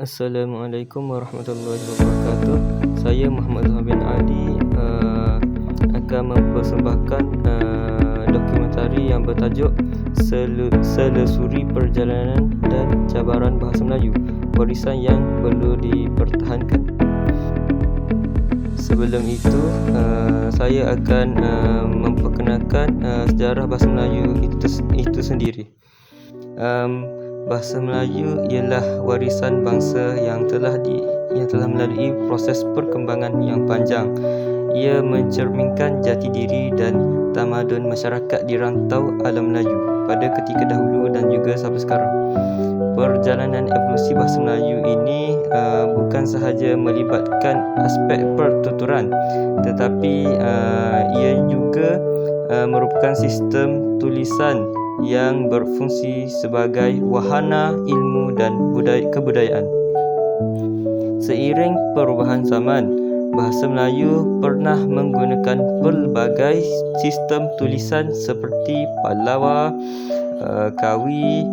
Assalamualaikum warahmatullahi wabarakatuh. Saya Muhammad Zahar bin Ali uh, akan mempersembahkan uh, dokumentari yang bertajuk Selesuri Perjalanan dan Cabaran Bahasa Melayu, warisan yang perlu dipertahankan. Sebelum itu, uh, saya akan uh, memperkenalkan uh, sejarah bahasa Melayu itu itu sendiri. Um, Bahasa Melayu ialah warisan bangsa yang telah di yang telah melalui proses perkembangan yang panjang. Ia mencerminkan jati diri dan tamadun masyarakat di rantau alam Melayu pada ketika dahulu dan juga sampai sekarang. Perjalanan evolusi bahasa Melayu ini uh, bukan sahaja melibatkan aspek pertuturan tetapi uh, ia juga uh, merupakan sistem tulisan yang berfungsi sebagai wahana ilmu dan budaya kebudayaan. Seiring perubahan zaman, bahasa Melayu pernah menggunakan pelbagai sistem tulisan seperti Pallawa, uh, Kawi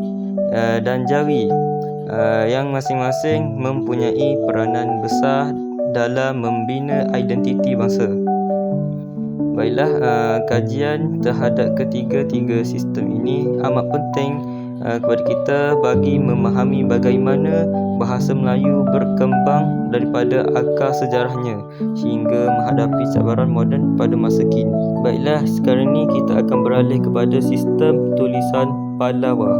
uh, dan Jawi uh, yang masing-masing mempunyai peranan besar dalam membina identiti bangsa. Baiklah, uh, kajian terhadap ketiga-tiga sistem ini amat penting uh, kepada kita bagi memahami bagaimana bahasa Melayu berkembang daripada akar sejarahnya hingga menghadapi cabaran moden pada masa kini. Baiklah, sekarang ini kita akan beralih kepada sistem tulisan Pallawa.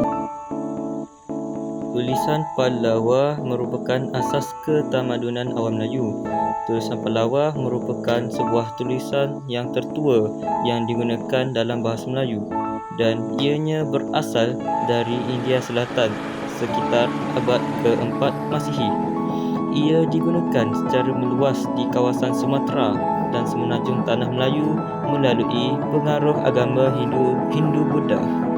Tulisan Pallawa merupakan asas ketamadunan awam Melayu tulisan Palawa merupakan sebuah tulisan yang tertua yang digunakan dalam bahasa Melayu dan ianya berasal dari India Selatan sekitar abad ke-4 Masihi. Ia digunakan secara meluas di kawasan Sumatera dan semenanjung tanah Melayu melalui pengaruh agama Hindu Hindu Buddha.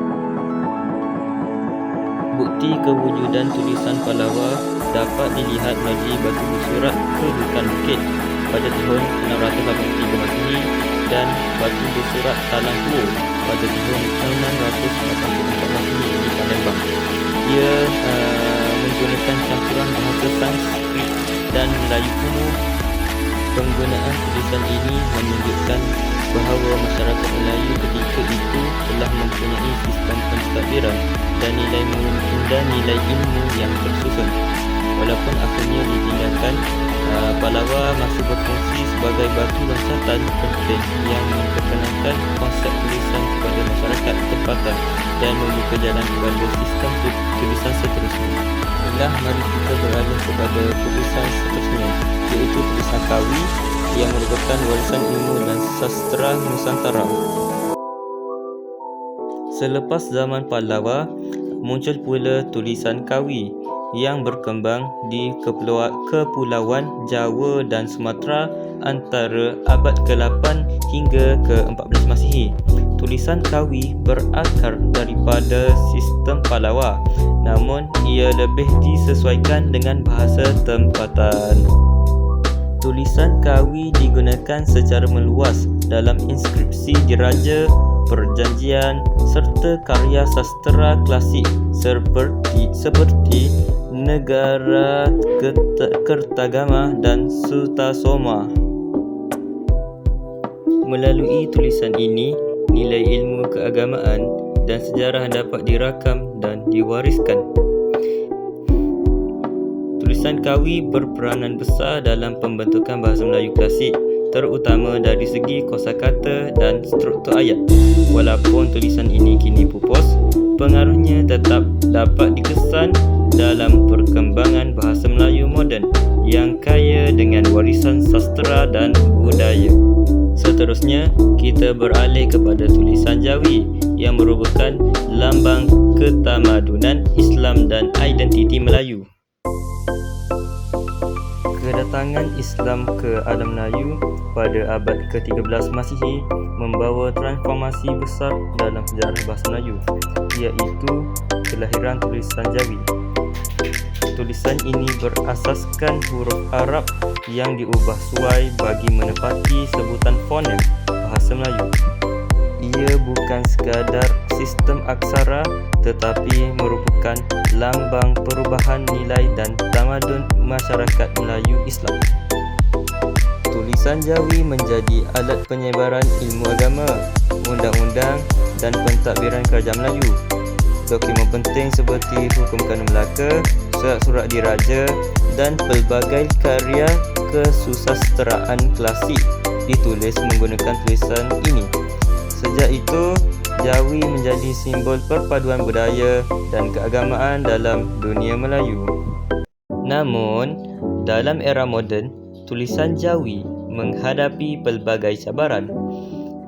Bukti kewujudan tulisan Palawa dapat dilihat melalui batu bersurat kedudukan bukit pada tahun 683 Masihi dan batu bersurat Talang Tua pada tahun 684 Masihi di Palembang. Ia uh, menggunakan campuran bahasa Sanskrit dan Melayu kuno. Penggunaan tulisan ini menunjukkan bahawa masyarakat Melayu ketika itu telah mempunyai sistem pentadbiran dan nilai dan nilai ilmu yang tersusun walaupun akhirnya ditinggalkan uh, Palawa masih berfungsi sebagai batu loncatan penting yang memperkenalkan konsep tulisan kepada masyarakat tempatan dan membuka jalan kepada sistem tulisan seterusnya. Inilah mari kita beralih kepada tulisan seterusnya iaitu tulisan kawi yang merupakan warisan ilmu dan sastra Nusantara. Selepas zaman Pahlawa, muncul pula tulisan kawi yang berkembang di kepulauan Jawa dan Sumatera antara abad ke-8 hingga ke-14 Masihi. Tulisan Kawi berakar daripada sistem Palawa namun ia lebih disesuaikan dengan bahasa tempatan. Tulisan Kawi digunakan secara meluas dalam inskripsi diraja, perjanjian serta karya sastera klasik seperti seperti negara Kertagama dan Sutasoma. Melalui tulisan ini, nilai ilmu keagamaan dan sejarah dapat dirakam dan diwariskan. Tulisan Kawi berperanan besar dalam pembentukan bahasa Melayu klasik terutama dari segi kosakata dan struktur ayat. Walaupun tulisan ini kini pupus, pengaruhnya tetap dapat dikesan dalam perkembangan bahasa Melayu moden yang kaya dengan warisan sastra dan budaya. Seterusnya, kita beralih kepada tulisan Jawi yang merupakan lambang ketamadunan Islam dan identiti Melayu. Kedatangan Islam ke alam Melayu pada abad ke-13 Masihi membawa transformasi besar dalam sejarah bahasa Melayu iaitu kelahiran tulisan Jawi tulisan ini berasaskan huruf Arab yang diubah suai bagi menepati sebutan fonem bahasa Melayu. Ia bukan sekadar sistem aksara tetapi merupakan lambang perubahan nilai dan tamadun masyarakat Melayu Islam. Tulisan Jawi menjadi alat penyebaran ilmu agama, undang-undang dan pentadbiran kerajaan Melayu. Dokumen penting seperti Hukum Kanun Melaka, Surat-surat Diraja dan pelbagai karya kesusasteraan klasik ditulis menggunakan tulisan ini. Sejak itu, Jawi menjadi simbol perpaduan budaya dan keagamaan dalam dunia Melayu. Namun, dalam era moden, tulisan Jawi menghadapi pelbagai cabaran.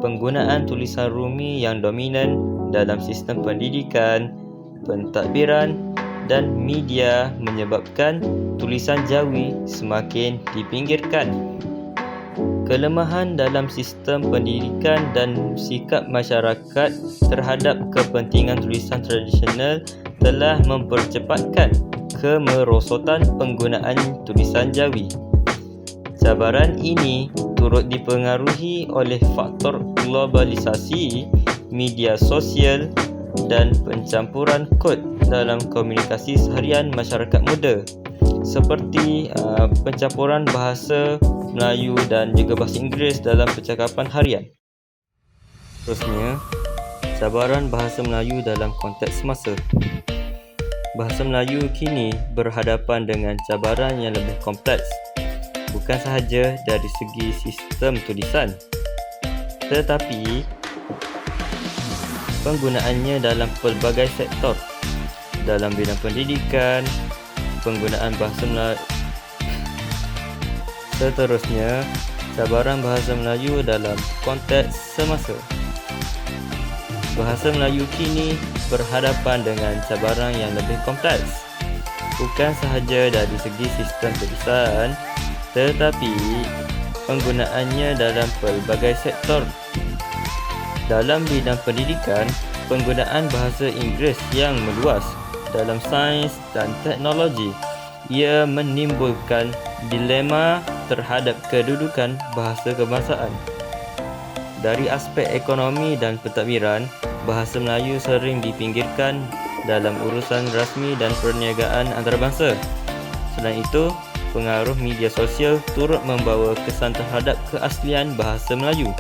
Penggunaan tulisan Rumi yang dominan dalam sistem pendidikan, pentadbiran dan media menyebabkan tulisan Jawi semakin dipinggirkan. Kelemahan dalam sistem pendidikan dan sikap masyarakat terhadap kepentingan tulisan tradisional telah mempercepatkan kemerosotan penggunaan tulisan Jawi. Cabaran ini turut dipengaruhi oleh faktor globalisasi, media sosial dan pencampuran kod dalam komunikasi seharian masyarakat muda seperti uh, pencampuran bahasa Melayu dan juga bahasa Inggeris dalam percakapan harian. Terusnya, cabaran bahasa Melayu dalam konteks semasa. Bahasa Melayu kini berhadapan dengan cabaran yang lebih kompleks, bukan sahaja dari segi sistem tulisan, tetapi penggunaannya dalam pelbagai sektor dalam bidang pendidikan, penggunaan bahasa Melayu Seterusnya, cabaran bahasa Melayu dalam konteks semasa. Bahasa Melayu kini berhadapan dengan cabaran yang lebih kompleks. Bukan sahaja dari segi sistem tulisan, tetapi penggunaannya dalam pelbagai sektor. Dalam bidang pendidikan, penggunaan bahasa Inggeris yang meluas dalam sains dan teknologi ia menimbulkan dilema terhadap kedudukan bahasa kebangsaan. Dari aspek ekonomi dan pentadbiran, bahasa Melayu sering dipinggirkan dalam urusan rasmi dan perniagaan antarabangsa. Selain itu, pengaruh media sosial turut membawa kesan terhadap keaslian bahasa Melayu.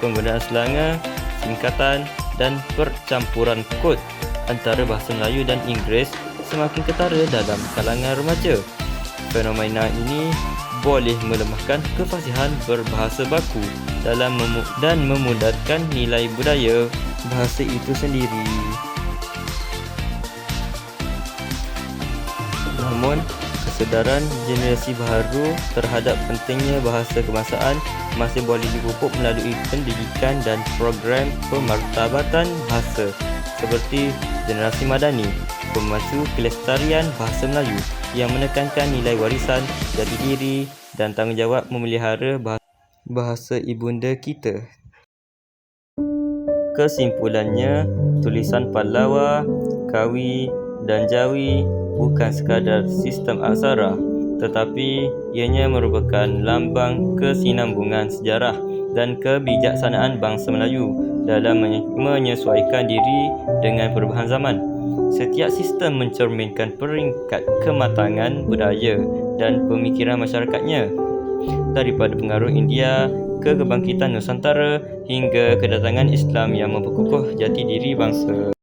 Penggunaan selanga, singkatan dan percampuran kod antara bahasa Melayu dan Inggeris semakin ketara dalam kalangan remaja. Fenomena ini boleh melemahkan kefasihan berbahasa baku dalam memu- dan memudarkan nilai budaya bahasa itu sendiri. Namun, kesedaran generasi baharu terhadap pentingnya bahasa kebangsaan masih boleh dipupuk melalui pendidikan dan program pemartabatan bahasa seperti generasi madani, pemacu kelestarian bahasa Melayu yang menekankan nilai warisan, jati diri dan tanggungjawab memelihara bahasa ibunda kita. Kesimpulannya, tulisan Pallawa, Kawi dan Jawi bukan sekadar sistem aksara tetapi ianya merupakan lambang kesinambungan sejarah dan kebijaksanaan bangsa Melayu dalam menyesuaikan diri dengan perubahan zaman. Setiap sistem mencerminkan peringkat kematangan budaya dan pemikiran masyarakatnya. Daripada pengaruh India ke kebangkitan Nusantara hingga kedatangan Islam yang memperkukuh jati diri bangsa.